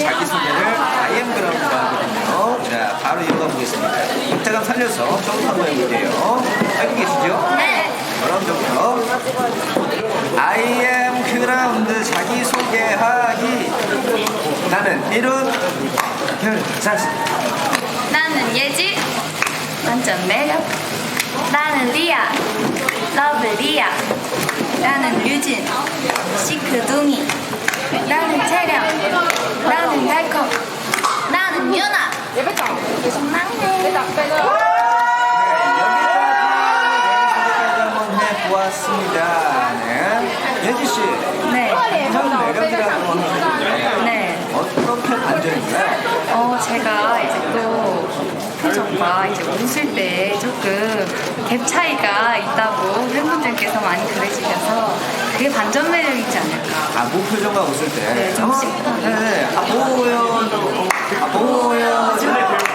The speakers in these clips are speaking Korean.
자기소개를 IM 그라운드라고 하거든요. 자, 바로 이어가 보겠습니다. 박자감 살려서 처음 한번 해볼게요. 알고 계시죠? 네. 그럼 저부터 IM 그라운드 자기소개하기 나는 이룬 결자식 나는 예지. 완전 매력. 나는 리아. 러브 리아. 나는 류진. 시크둥이. 나는 채령. 나는 달콤. 나는 유나. 막내. 여기까지 한번 해보았습니다. 네. 예지 씨, 네. 참 매력이라고 하는데 네. 어떻게 반전인가요? 어, 제가 이제 또 표정과 이제 웃을 때 조금 갭 차이가 있다고 팬분들께서 많이 그래주셔서 그게 반전 매력이지 않을까. 아, 무표정과 웃을 때. 네, 좀 어, 씹다. 네, 네. 아, 보여. 아, 보여.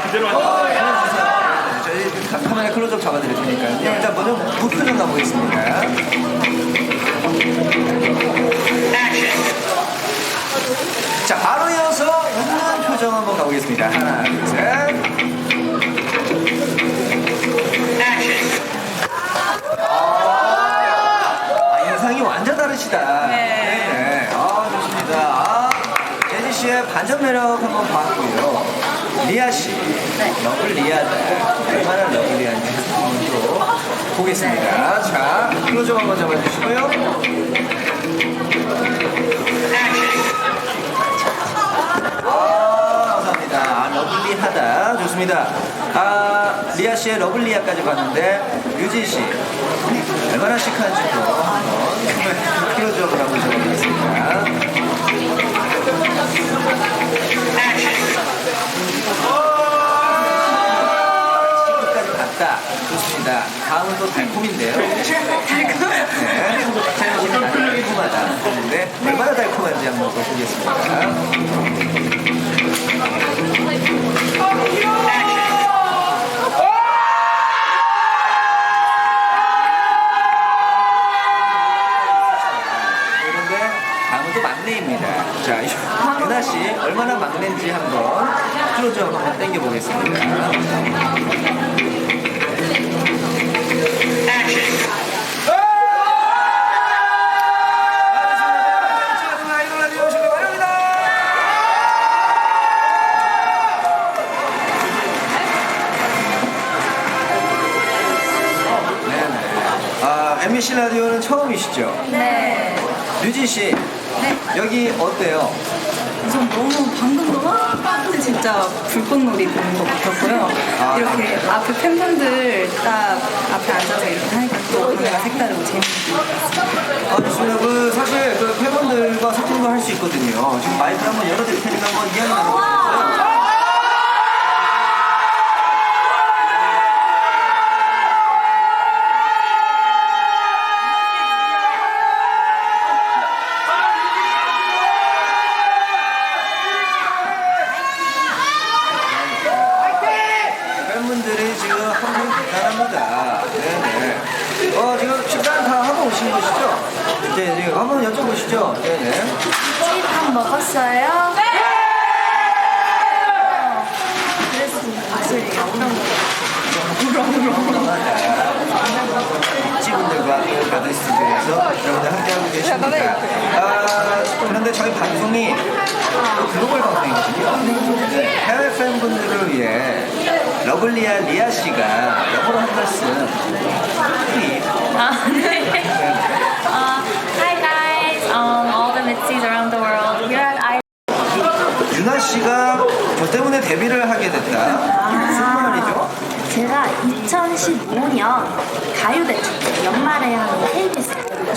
그대로 하자. 어. 저희 카- 카메라 클로즈업 잡아드릴 테니까요. 네. 일단 먼저 무표정 가보겠습니다. 자, 바로 이어서 웃는 표정 한번 가보겠습니다. 하나, 둘, 셋. 아, 인상이 다르시다. 네. 네. 아, 좋습니다. 아, 예지 씨의 반전 매력 한번 봤고요. 리아 씨. 네. 러블리하다. 얼마나 러블리한지 한번 또 보겠습니다. 자, 클로즈업 한번 잡아주시고요. 아, 감사합니다. 아, 러블리하다. 좋습니다. 아, 리아 씨의 러블리아까지 봤는데, 유진 씨. 얼마나 시크한지 또 한번 클로즈업을 한번 잡아보겠습니다. 친구까지 봤다. 좋습니다. 다음은 또 달콤인데요. 달콤? 네. 씨는 나는 달콤하다. 하는데 얼마나 달콤한지 한번 또 보겠습니다. 라디오 오시기 바랍니다. 네네. 아, MBC 라디오는 처음이시죠? 네. 유진 씨, 네. 여기 어때요? 우선 너무 방금도 와 진짜 불꽃놀이 보는 것 같았고요. 아. 이렇게 앞에 팬분들 딱 앞에 앉아서 이렇게 하니까 또 뭔가 색다르고 재밌는 아, 좋습니다. 그, 사실 그 팬분들과 소통도 할 수 있거든요. 지금 마이크 한번 열어드릴 테니까 한번 이야기 나눠보세요. 팬분들이 지금 한분 대단합니다. 네네. 어, 지금 식단 다 하고 오신 것이죠? 네, 지금 한번 여쭤보시죠. 네네. 밥 먹었어요? 네! 그래서 목소리가 어떤 지분들과 가든 스튜디오에서 여러분들 함께하고 계십니다. 아, 그런데 저희 방송이 또 글로벌 방송이거든요. 네, 해외 팬분들을 위해 러블리아 씨가 영어로 한 말씀. 아, 네. Uh, hi guys, um, all the Mitzies around the world. We're at I. 유나 씨가 저 때문에 데뷔를 하게 됐다. 무슨 말이죠? 제가 2015년 가요대 축제 연말에 하는 KBS 가요대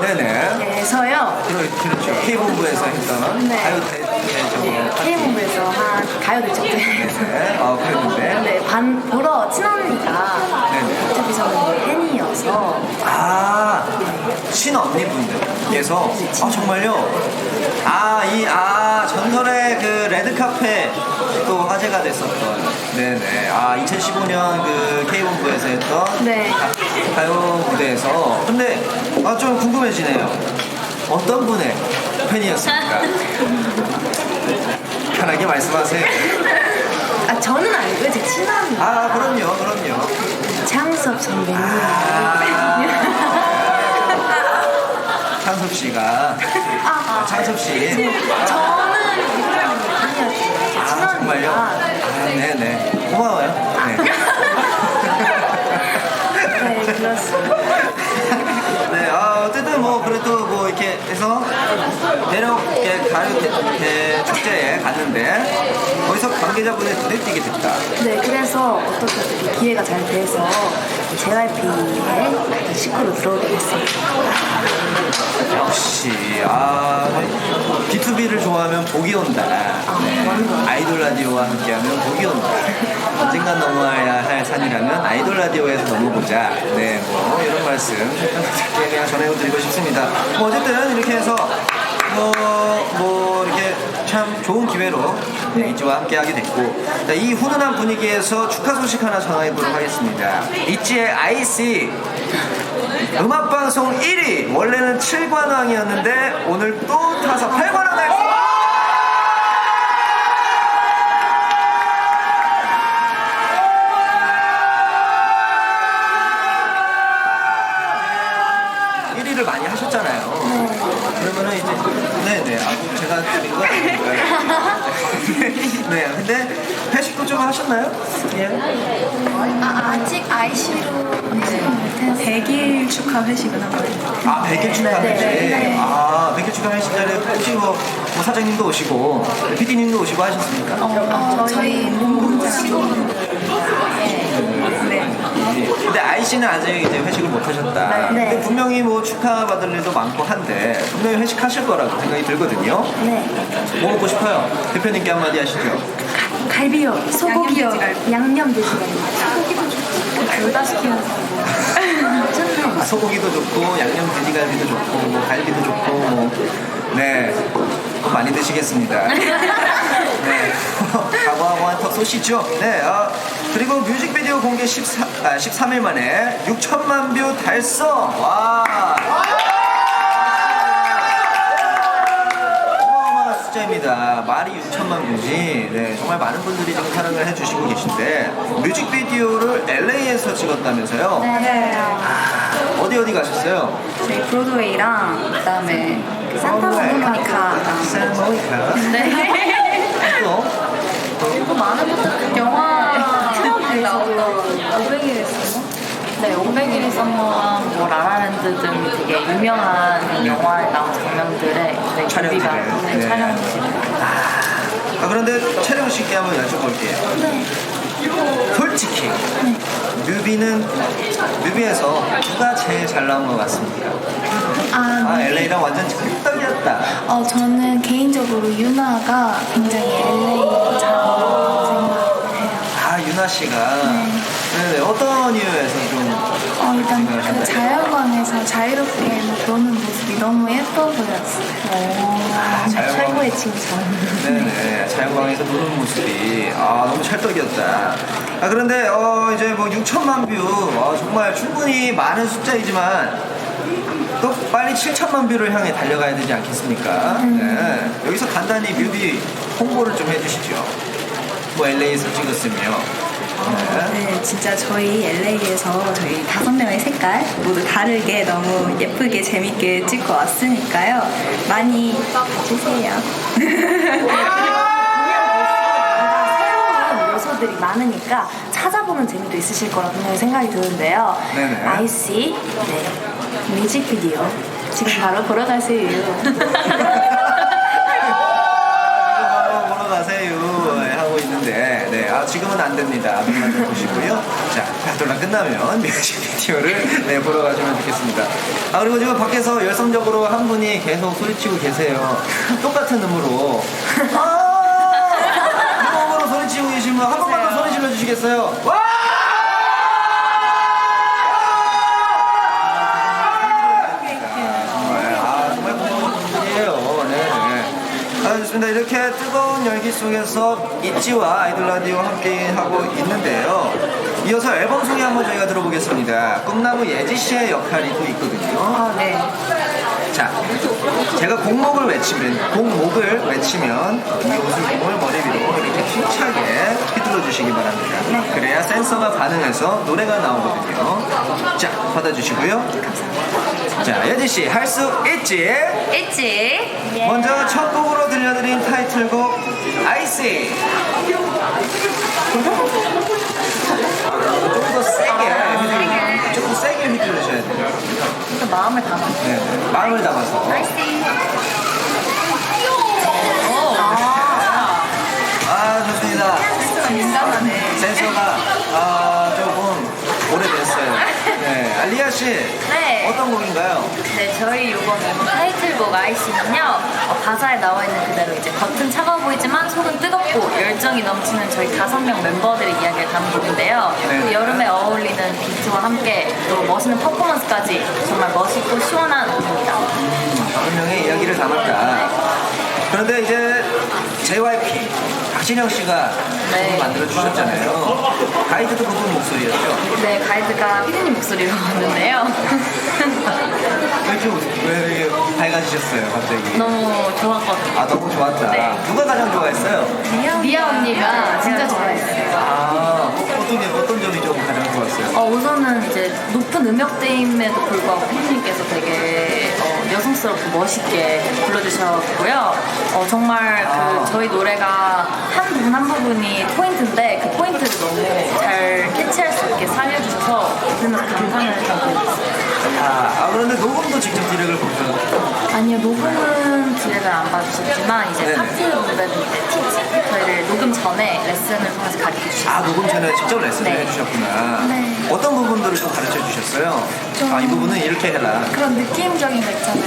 네네. 축제에서요. 그렇- 그렇죠. K본부에서 했던 네. 가요대 네, 저거. K본부에서 한 가요대 축제에서 네. 아, 그랬는데. 네, 반 보러 친언니가 네네. 저기서는 팬이어서 아, 친언니분들께서 아 정말요? 아, 이, 아, 전설의 그 레드카페 또 화제가 됐었던 네네 아 2015년 그 K본부에서 했던 네. 가- 가요 무대에서 근데 아 좀 궁금해지네요 어떤 분의 팬이었습니까? 편하게 말씀하세요. 아 저는 알고요. 제 친한 아, 그럼요, 그럼요. 장섭 선배님. 아, 창섭 씨가 아, 창섭 씨. 저는 이분이 아니었어요. 제 아, 정말요? 아. 네네. 고마워요. 네. 네, 그렇습니다. 네, 아, 어쨌든 뭐, 그래도 뭐, 이렇게 해서, 이렇게 가요 대- 대- 축제에 갔는데, 거기서 관계자분의 눈에 띄게 됐다. 네, 그래서 어떻게 기회가 잘 돼서 JYP에 식구로 들어오게 됐습니다. 역시, 아, B2B를 좋아하면 복이 온다. 아이돌 라디오와 함께하면 복이 온다. 언젠간 넘어야 할 산이라면 아이돌 라디오에서 넘어보자. 네, 뭐 이런 말씀 그냥 전해드리고 싶습니다. 뭐 어쨌든 이렇게 해서 뭐, 뭐 이렇게 참 좋은 기회로 네, 이지와 함께하게 됐고 자, 이 훈훈한 분위기에서 축하 소식 하나 전해보도록 하겠습니다. 이지의 IC 음악방송 1위 원래는 7관왕이었는데 오늘 또 타서 PD님도 오시고 하셨습니까? 어, 저희 문무시고 네. 근데 아이 씨는 아직 이제 회식을 못 하셨다. 네. 근데 분명히 뭐 축하받을 일도 많고 한데, 분명히 회식하실 거라고 생각이 들거든요. 네. 뭐 먹고 싶어요? 대표님께 한마디 하시죠. 갈비요, 소고기요, 양념 돼지갈비. 양념 돼지갈비. 둘다 시키면서 아, 소고기도 좋고, 양념 돼지갈비도 좋고, 뭐 갈비도 좋고, 뭐. 네. 또 많이 드시겠습니다. 네. 가구하고 한턱 쏘시죠. 네. 어, 그리고 뮤직비디오 공개 14, 아, 13일 만에 6천만 뷰 달성. 와. 어마어마한 숫자입니다. 말이 6천만 뷰지. 네, 정말 많은 분들이 지금 사랑을 해주시고 계신데 뮤직비디오를 LA에서 찍었다면서요? 네. 어디 어디 가셨어요? 저희 브로드웨이랑 그다음에 산타모니카. 산타모니카랑 산타 모니카. 네. 또 그리고 많은 분들 영화 트럭에 나왔던 500일의 서머? 네, 500일의 서머랑 뭐 라라랜드 등 되게 유명한 영화에 나온 장면들의 네. 뮤비가 네. 네, 촬영지. 아 그런데 촬영 씨께 한번 여쭤볼게요. 네. 솔직히 뮤비는 뮤비에서 누가 제일 잘 나온 것 같습니까? 아, 아 LA랑 완전 찰떡이었다. 어, 저는 개인적으로 유나가 굉장히 LA 잘하고 생각해요. 아 유나 씨가 네 네, 어떤 이유에서 좀 어, 일단 그 생각 자연광에서 자유롭게 노는 모습이 너무 예뻐 보였어요. 아, 자연광. 최고의 칭찬. 네네 자연광에서 노는 모습이 아 너무 찰떡이었다. 아 그런데 어 이제 뭐 6천만 뷰 아, 정말 충분히 많은 숫자이지만 또 빨리 7천만 뷰를 향해 달려가야 되지 않겠습니까? 네. 여기서 간단히 뮤비 홍보를 좀 해주시죠. 뭐 LA에서 찍었으며. 네. 네, 진짜 저희 LA에서 저희 다섯 명의 색깔 모두 다르게 너무 예쁘게 재밌게 찍고 왔으니까요. 많이 봐주세요. 새로운 요소들이 많으니까 찾아보는 재미도 있으실 거라 분명히 생각이 드는데요. 네네. 아이씨, 네. 뮤직비디오 지금 바로 보러 가세요. 바로 보러 가세요 네, 하고 아, 지금은 안 됩니다. 좀 보시고요. 자, 바돌라 끝나면 뮤직 비디오를 네, 보러 가시면 좋겠습니다. 아 그리고 지금 밖에서 열성적으로 한 분이 계속 소리치고 계세요. 똑같은 음으로 아! 음으로 소리치고 계시면 한 번만 더 소리 질러 주시겠어요? 와! 이렇게 뜨거운 열기 속에서 있지와 아이돌 라디오 함께 하고 있는데요. 이어서 앨범 소개 한번 저희가 들어보겠습니다. 꿈나무 예지 씨의 역할이 또 있거든요. 아, 네. 자, 제가 공목을 외치면, 공목을 외치면 이 옷을 머리 위로 이렇게 힘차게 휘둘러 주시기 바랍니다. 그래야 센서가 반응해서 노래가 나오거든요. 자, 받아주시고요. 자, 예지 씨, 할 수 있지? 있지? 먼저 첫 곡으로 들려드린 타이틀곡 아이씨 조금 더 세게 조금 세게 휘둘러셔야 돼요 또 마음을 담아. 네, 마음을 담아서 아 좋습니다 민감하네. 센서가 아 조금 오래됐어요 네, 알리아 씨 네. 어떤 곡인가요? 네, 저희 이번에 타이틀곡 아이씨는요, 어, 가사에 나와 있는 그대로 이제 겉은 차가워 보이지만 속은 뜨겁고 열정이 넘치는 저희 다섯 명 멤버들의 이야기를 담은 곡인데요. 네. 또 여름에 어울리는 비트와 함께 또 멋있는 퍼포먼스까지 정말 멋있고 시원한 곡입니다. 다섯 명의 이야기를 담았다. 그런데 이제 JYP 박진영 씨가 네. 만들어 주셨잖아요. 가이드도 그분 목소리였죠. 네, 가이드가 피디님 목소리로 왔는데요. 왜 이렇게 왜 밝아지셨어요, 갑자기? 너무 좋았거든요. 아 너무 좋았다. 네. 누가 가장 좋아했어요? 미아 언니가 진짜 좋아했어요. 아 어떤 게- 어떤 점이 좀 가장 좋았어요? 어, 우선은 이제 높 은 음역대임에도 불구하고 팬님께서 되게 어, 여성스럽고 멋있게 불러주셨고요. 어, 정말 아. 그 저희 노래가 한 부분 한 부분이 포인트인데 그 포인트를 너무 잘 캐치할 수 있게 살려주셔서 들으면서 감상을 하고 있어요. 아, 아 그런데 녹음도 직접 디렉을 보셨어요? 아니요, 녹음은 디렉을 안 봐주셨지만 이제. 파트 이제 티치 저희를 녹음 전에 레슨을 통해서 가르쳐 주셨어요. 아 녹음 전에 직접 레슨을 네. 해주셨구나. 네. 어떤 부분들을 좀 가르쳐 주셨어요? 좀- 아이 부분은 이렇게 해라. 그런 느낌적인 거 있잖아요.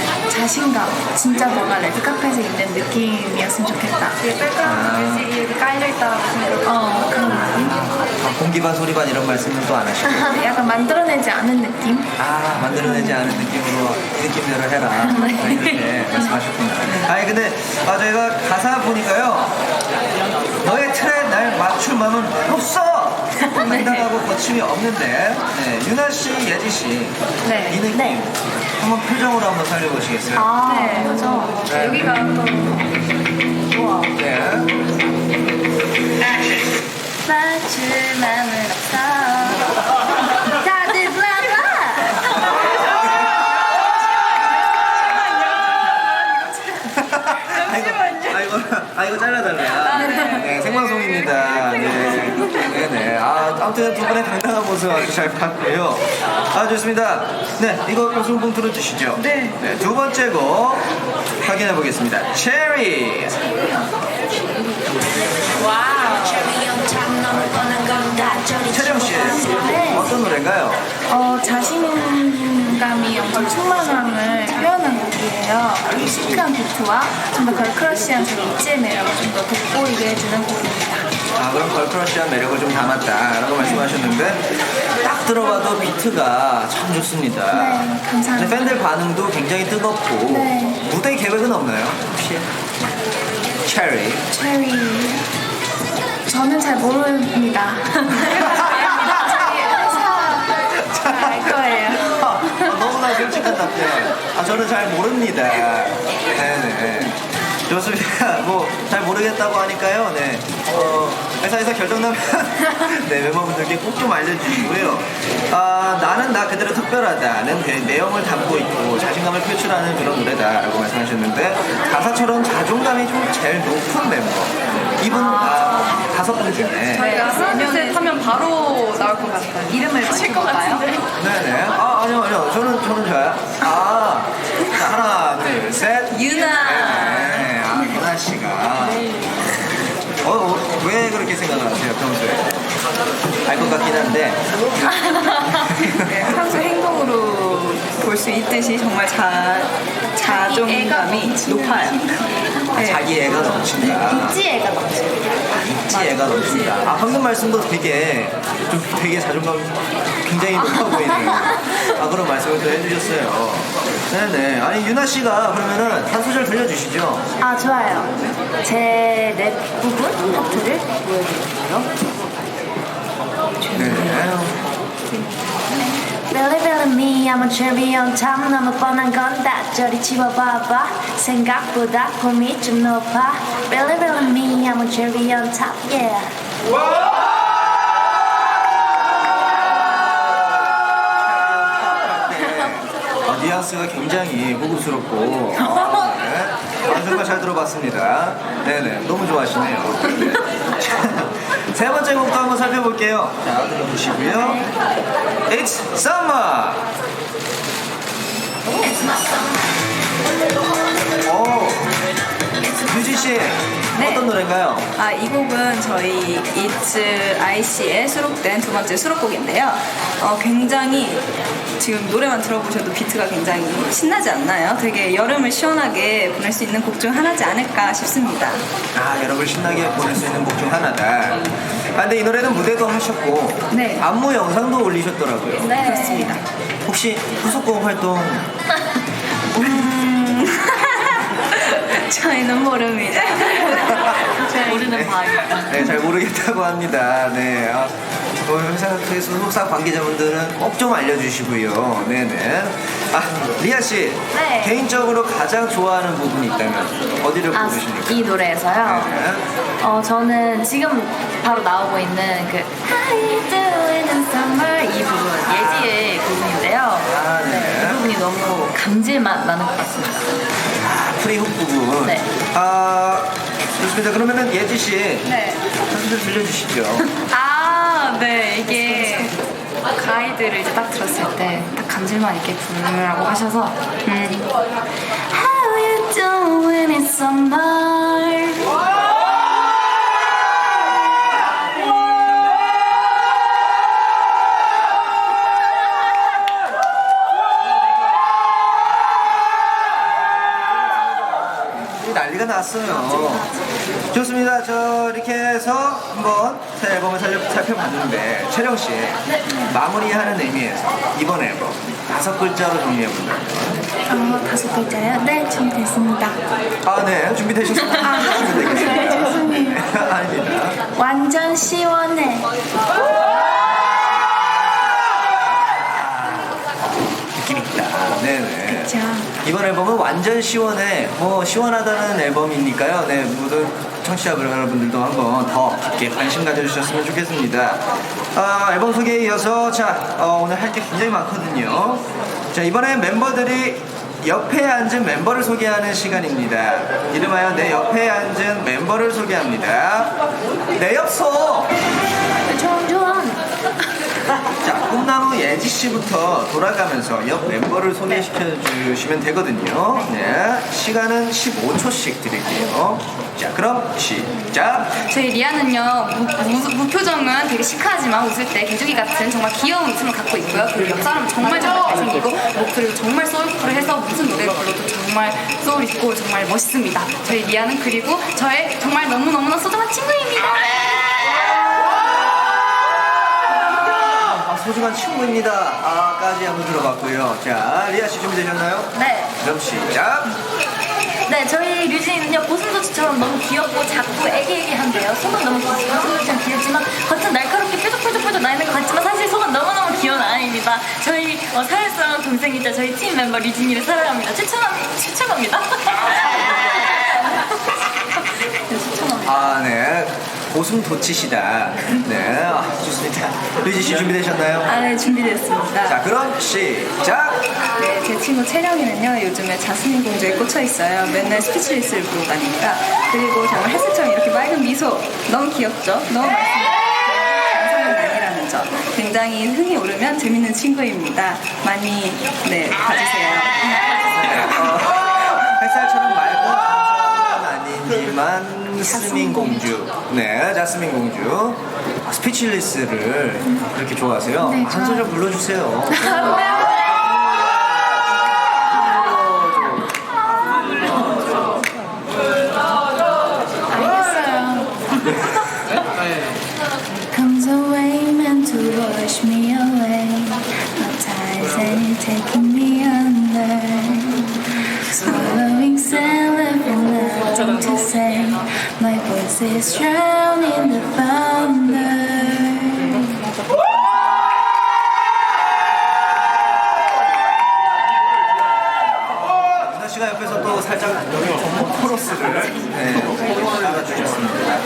자신감. 진짜 뭔가 레드카펫에 있는 느낌이었으면 좋겠다. 이게 백그라운드 뮤직이 깔려있다고 생각해요. 어, 그런 느낌? 아, 공기반 소리반 이런 말씀은 또 안 하시고. 약간 만들어내지 않은 느낌? 아 만들어내지 않은 느낌으로 이 느낌대로 해라 네, 이렇게 말씀하셨군요 아니 근데 아 저희가 가사 보니까요 너의 틀에 날 맞출 마음은 없어 당당하고 거침이 없는데 네, 유나 씨, 예지 씨이 네. 느낌 네. 한번 표정으로 한번 살려보시겠어요? 아, 네, 그죠. 네. 여기가 또 네. 맞출 마음은 없어. 다들 블라블라. 아이고, 아이고, 아이고 잘라달라. 네, 생방송입니다. 네, 네, 네. 아, 아무튼 두 분의 당당한 모습 아주 잘 봤고요. 아, 좋습니다. 네, 이거 공 들어주시죠. 네. 두 번째 곡 확인해 보겠습니다. 체리. 채령 씨, 어떤 노래인가요? 어, 자신감이 엄청 충만함을 표현한 곡이에요. 이 시크한 비트와 좀 더 걸크러쉬한 저희 입지의 매력을 좀 더 돋보이게 해주는 곡입니다. 아, 그럼 걸크러쉬한 매력을 좀 담았다라고 말씀하셨는데 딱 들어봐도 비트가 참 좋습니다. 네, 감사합니다. 팬들 반응도 굉장히 뜨겁고 네. 무대 계획은 없나요? 혹시? 체리. 체리. 저는 잘 모릅니다. 알 거예요. 아, 너무나 솔직한 답변. 아, 저는 잘 모릅니다. 네네. 좋습니다. 뭐, 잘 모르겠다고 하니까요. 네. 어, 회사에서 결정 나면, 네, 멤버분들께 꼭 좀 알려주시고요. 아, 나는 나 그대로 특별하다는 내- 내용을 담고 있고 자신감을 표출하는 그런 노래다라고 말씀하셨는데, 가사처럼 자존감이 좀 제일 높은 멤버. 이분, 아, 다섯 분 중에. 저희가 하면 하면 바로 나올 것 같아요. 이름을 맞힐 것 같은데. 네네. 아, 아니요, 아니요. 저는, 저는 저요. 아, 자, 하나, 둘, 셋. 유나. 네, 아, 유나 씨가. 어, 어, 왜 그렇게 생각을 하세요, 평소에? 알 네, 평소 행동으로 볼 수 있듯이 정말 자, 자존감이 높아요. 네. 자기 애가 넘친다. 입지 애가 넘쳐요. 있지 애가 넘친다. 아, 방금 말씀도 되게, 좀 되게 자존감 굉장히 높아 보이네요. 아, 그런 말씀을 또 해주셨어요. 네네. 아니, 유나 씨가 그러면은 한 소절 들려주시죠. 아 좋아요. 제 랩 부분 파트를 보여드릴게요. 네. Belly belly me me I'm a cherry on top 너무 뻔한 건 다 저리 치워봐봐 생각보다 폼이 좀 높아 Really really me I'm a cherry on top yeah 어, 뉘앙스가 굉장히 고급스럽고 어, 네. 아, 정말 잘 들어봤습니다. 네네 너무 좋아하시네요. 네. 자, 세 번째 곡도 한번 살펴볼게요. 자 들어보시고요. It's summer. 오, 유진 씨 어떤 노래인가요? 아, 이 곡은 저희 이츠 IC에 수록된 두 번째 수록곡인데요. 어, 굉장히 지금 노래만 들어보셔도 비트가 굉장히 신나지 않나요? 되게 여름을 시원하게 보낼 수 있는 곡 중 하나지 않을까 싶습니다. 아, 여러분 신나게 보낼 수 있는 곡 중 하나다. 아, 근데 이 노래는 무대도 하셨고 네. 안무 영상도 올리셨더라고요. 네. 그렇습니다. 혹시 후속곡 활동 저희는 모릅니다. 모르는 바입니다. 네, 잘 모르겠다고 합니다. 네. 아, 뭐 회사에서 소속사 관계자분들은 꼭 좀 알려주시고요. 네네. 아, 리아 씨. 네. 개인적으로 가장 좋아하는 부분이 있다면 어디를 아, 고르십니까? 이 노래에서요. 네. 어, 저는 지금 바로 나오고 있는 그 How you doing in summer 이 부분 예지의 부분인데요. 아, 네. 이 부분이 너무 감질만 나는 것 같습니다. 프리훅 부분. 네. 아, 좋습니다. 그러면은 예지 씨. 네. 한소절 들려주시죠. 아, 네. 이게 가이드를 이제 딱 들었을 때 딱 감질만 있게 부르라고 하셔서 음. How you doing in summer 이 난리가 났어요. 좋습니다. 저 이렇게 해서 한번 새 앨범을 살려, 살펴봤는데 채령 씨 마무리하는 의미에서 이번 앨범 다섯 글자로 정리해 본다. 어, 다섯 글자요? 네, 준비됐습니다. 아, 네. 준비되셨습니다. 준비되셨습니다. 죄송해요. 아닙니다. 완전 시원해. 이번 앨범은 완전 시원해. 뭐 시원하다는 앨범이니까요. 네, 모든 청취자 여러분들도 한번 더 깊게 관심 가져주셨으면 좋겠습니다. 아, 앨범 소개에 이어서 자 어, 오늘 할 게 굉장히 많거든요. 자 이번에 member들이 옆에 앉은 멤버를 소개하는 시간입니다. 이름하여 내 옆에 앉은 멤버를 소개합니다. 내 옆소. 자, 꿈나무 예지 씨부터 돌아가면서 옆 멤버를 소개시켜 주시면 되거든요. 네. 시간은 15초씩 드릴게요. 자, 그럼 시작. 저희 리아는요 무, 무표정은 되게 시크하지만 웃을 때 개주기 같은 정말 귀여운 웃음을 갖고 있고요 그리고 옆 사람은 정말 정말 잘생기고 목소리도 정말 소울풀해서 무슨 노래를 불러도 정말 소울 있고 정말 멋있습니다 저희 리아는 그리고 저의 정말 너무너무나 소중한 친구입니다 소중한 친구입니다. 아까지 한번 들어봤고요. 자, 리아 씨 준비되셨나요? 네. 그럼 시작. 네, 저희 류진은요, 고슴도치처럼 너무 귀엽고 작고 애기애기한데요. 속은 너무 고슴도치처럼 귀엽지만, 겉은 날카롭게 뾰족뾰족뾰족 나 있는 것 같지만, 사실 속은 너무너무 귀여운 아이입니다. 저희 어, 사회성 동생이자 저희 팀 멤버 류진이를 사랑합니다. 추천합니다. 추천합니다. 네, 추천합니다. 아, 네. 고슴 도치시다. 네, 아, 좋습니다. 류지 씨 준비되셨나요? 아, 네, 준비됐습니다. 자, 그럼 시작. 네, 제 친구 채령이는요, 요즘에 자스민 공주에 꽂혀 있어요. 맨날 스피치리스를 부르고 다니니까. 그리고 정말 헬스처럼 이렇게 맑은 미소. 너무 귀엽죠? 너무. 장사는 아니라는 점. 굉장히 흥이 오르면 재밌는 친구입니다. 많이, 네, 봐주세요. 어, 햇살처럼 아니지만 스민 공주. 네 자스민 공주. 아, 스피치리스를 그렇게 좋아하세요? 한 소절 불러주세요 자, 누나씨가 옆에서 또 살짝 여기 코러스를 네, 코러스를 주셨습니다.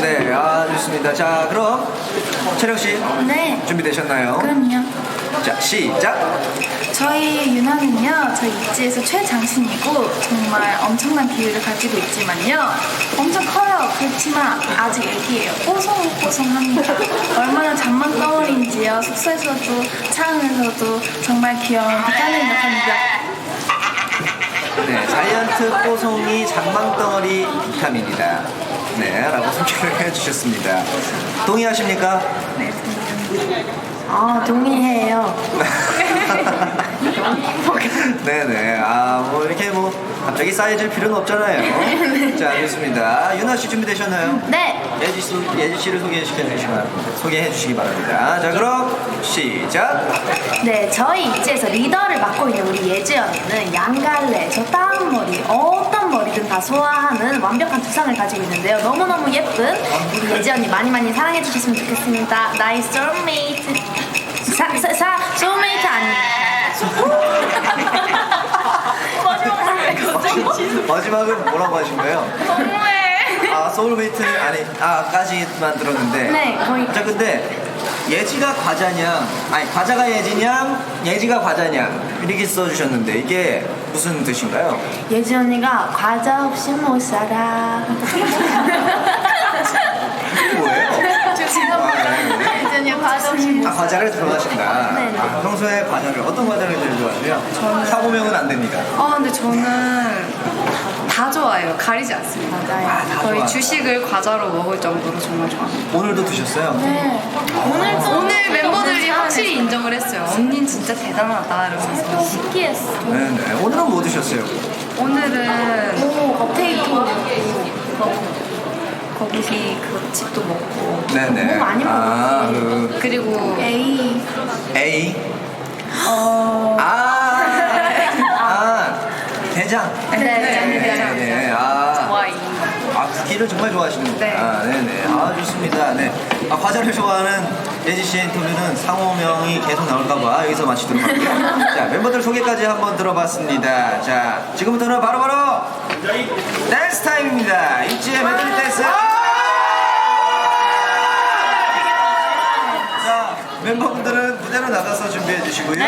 네, 아 좋습니다. 자, 그럼 채령 씨 네. 준비되셨나요? 그럼요. 자, 시작. 저희 유나는요, 저희 입지에서 최장신이고 정말 엄청난 비율을 가지고 있지만요, 엄청 커요. 그렇지만 아직 애기예요. 뽀송뽀송합니다. 얼마나 잔망덩어리인지요. 숙소에서도 차항에서도 정말 귀여운 비타민 역할입니다. 네, 자이언트 뽀송이 잔망덩어리 비타민이다. 네, 라고 소개를 해주셨습니다. 동의하십니까? 아 동의해요. 네네. 아, 뭐, 이렇게 뭐, 갑자기 쌓여질 필요는 없잖아요. 자, 좋습니다. 유나 씨 준비되셨나요? 네. 예지, 씨, 예지 씨를 소개시켜 주시기 소개해 주시기 바랍니다. 자, 그럼 시작. 네, 저희 입지에서 리더 를 맡고 있는 우리 예지 언니는 양갈래, 저 따은 머리, 어떤 머리든 다 소화하는 완벽한 두상을 가지고 있는데요. 너무너무 예쁜 우리 예지 언니 많이 많이 사랑해 주셨으면 좋겠습니다. 나의 소울메이트. 사, 사, 사, 소울메이트 아니. 마지막은 뭐라고 하신 거예요? 아, 소울메이트는 아니, 아까지만 들었는데. 네, 거의. 자, 근데 예지가 과자냐, 아니, 과자가 예지냐, 예지가 과자냐, 이렇게 써주셨는데, 이게 무슨 뜻인가요? 예지 언니가 과자 없이 못 살아. 이게 뭐예요? 아, 네. 예전에 과자 없이 아, 과자를 좋아하신다. 네. 아, 평소에 과자를, 어떤 과자를 제일 좋아하세요? 사고명은 안 됩니다. 아 근데 저는 다 좋아해요. 가리지 않습니다. 아, 다 거의 좋아. 주식을 과자로 먹을 정도로 정말 좋아합니다. 오늘도 드셨어요? 네. 오늘 멤버들이 확실히 인정을 했어요. 언닌 진짜 대단하다 이러면서. 신기했어. 네 네. 오늘은 뭐 드셨어요? 오늘은 오, 업데이트. 거기 그 집도 먹고 네 네. 너무 많이 아, 그, 그리고 에이 A. 아, 아, 대장. 네, 네, 네. 아, 와인. 아, 쿠키를 정말 좋아하시는구나. 네. 아, 네네. 아, 좋습니다. 네. 아, 과자를 좋아하는 예지 씨의 인터뷰는 상호명이 계속 나올까봐 여기서 마치도록 할게요. 자, 멤버들 소개까지 한번 들어봤습니다. 자, 지금부터는 바로바로 댄스 타임입니다. 입지의 메들리 댄스. 자, 멤버분들은 무대로 나가서 준비해 주시고요.